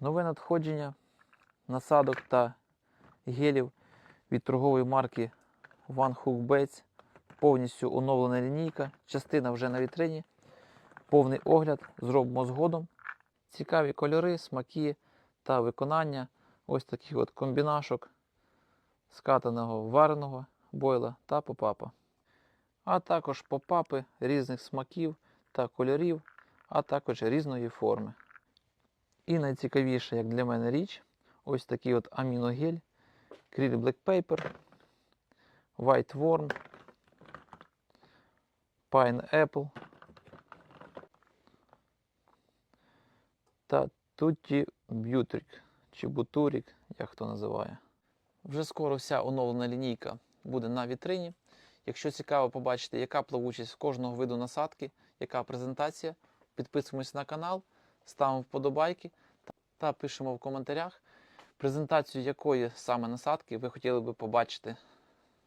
Нове надходження насадок та гелів від торгової марки One Hook Baits. Повністю оновлена лінійка. Частина вже на вітрині. Повний огляд зробимо згодом. Цікаві кольори, смаки та виконання ось таких от комбінашок скатаного вареного бойла та попапа. А також попапи різних смаків та кольорів, а також різної форми. І найцікавіша, як для мене річ, ось такий от аміногель, Krill Black Paper, White Worm, Pineapple та Tutti Butric чи Бутурік, як хто називає. Вже скоро вся оновлена лінійка буде на вітрині. Якщо цікаво побачити, яка плавучість кожного виду насадки, яка презентація, підписуємось на канал, ставимо вподобайки та пишемо в коментарях, презентацію якої саме насадки ви хотіли би побачити